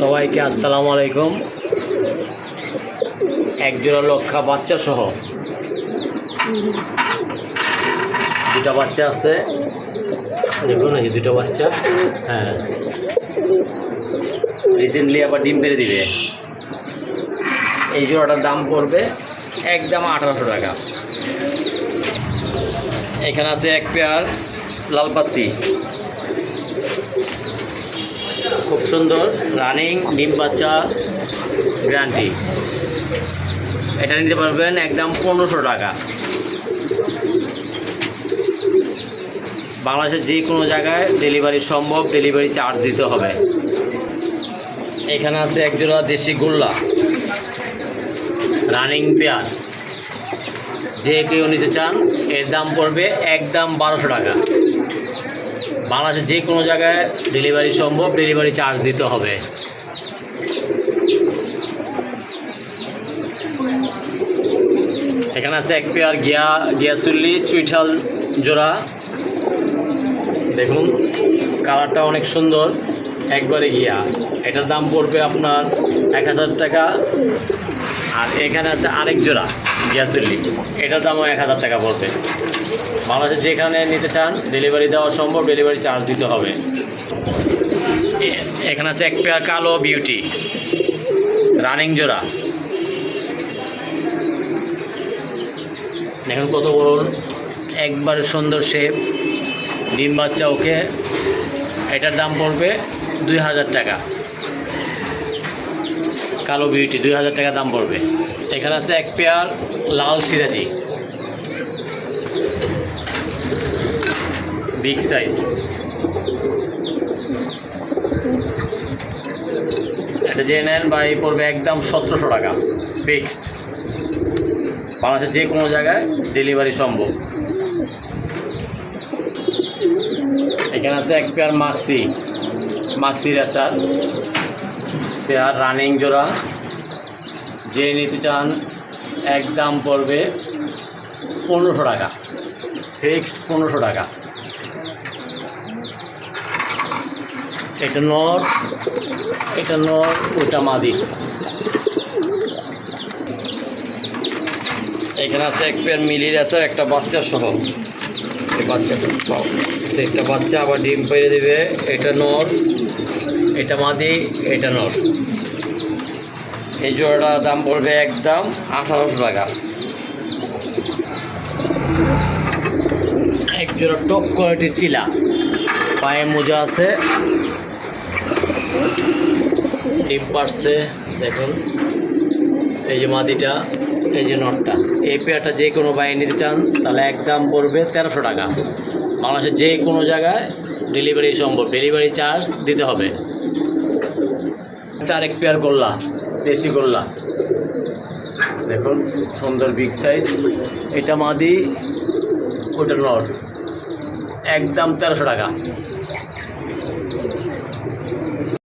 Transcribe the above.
সবাইকে আসসালামু আলাইকুম। একজোড়া লক্ষা বাচ্চা সহ। দুটা বাচ্চা আছে। দেখুন এই দুটো বাচ্চা। হ্যাঁ। রিসেন্টলি আবার ডিম পেরে দিবে। এই জোড়াটার দাম পড়বে একদম আঠারোশো টাকা। এখানে আছে এক পেয়ার লাল পাত্তি। খুব সুন্দর রানিং ডিম বাচ্চা গ্যারান্টি। এটা নিতে পারবেন একদম পনেরোশো টাকা। বাংলাদেশের যে কোনো জায়গায় ডেলিভারি সম্ভব, ডেলিভারি চার্জ দিতে হবে। এখানে আছে একজোড়া দেশি গোল্লা। Running pair. যে কেউ নিতে চান, এর দাম পড়বে একদম বারোশো টাকা। বাংলাদেশের যে কোনো জায়গায় ডেলিভারি সম্ভব ডেলিভারি চার্জ দিতে হবে। এখানে আছে এক পেয়ার গিয়া গিয়াসুল্লি চুইঠাল জোড়া। দেখুন কালারটা অনেক সুন্দর। একবারে গিয়া। এটার দাম পড়বে আপনার এক হাজার টাকা। আর এখানে আছে আরেক জোড়া। গিয়াসুল্লি এটার দামও এক হাজার টাকা পড়বে। বাংলাদেশে যেখানে নিতে চান ডেলিভারি দেওয়া সম্ভব ডেলিভারি চার্জ দিতে হবে। এখানে আছে এক পেয়ার কালো বিউটি রানিং জোড়া। এখন কত বড় একবারে সুন্দর শেপ ডিম বাচ্চা ওকে। এটার দাম পড়বে দুই হাজার টাকা। কালো বিউটি, দুই হাজার টাকা দাম পড়বে। এখানে আছে এক পেয়ার লাল সিরাজি। বিগ সাইজ এটা যে নেন বাড়ি পড়বে একদম সতেরোশো টাকা। ফিক্সড বাংলাদেশের যে কোনো জায়গায় ডেলিভারি সম্ভব। এখানে আছে এক pair maxi maxi racer pair running জোড়া। যে নিতে চান একদম পড়বে পনেরোশো টাকা। ফিক্সড পনেরোশো টাকা। এটা নর এটা নর ওটা মাদি। এখানে আছে এক পেয়ার মিলি রেসার একটা বাচ্চা সহ বাচ্চাটা পাও একটা বাচ্চা আবার ডিম পেড়ে দেবে, এটা নর, এটা মাদি, এটা নর। এই জোড়াটার দাম পড়বে একদম আঠারোশো টাকা। এক জোড়া টপ কোয়ালিটির চিলা। পায়ে মোজা আছে। ডিম পারছে দেখুন। এই যে মাদিটা, এই যে নটটা। এই পেয়ারটা যে কোনো বাইরে নিতে চান, তাহলে এক দাম পড়বে তেরোশো টাকা। বাংলাদেশের যে কোনো জায়গায় ডেলিভারি সম্ভব। ডেলিভারি চার্জ দিতে হবে। আরেক পেয়ার গোল্লা, দেশি গোল্লা। দেখুন, সুন্দর বিগ সাইজ এটা মাদি, ওটা নট। একদম তেরোশো টাকা।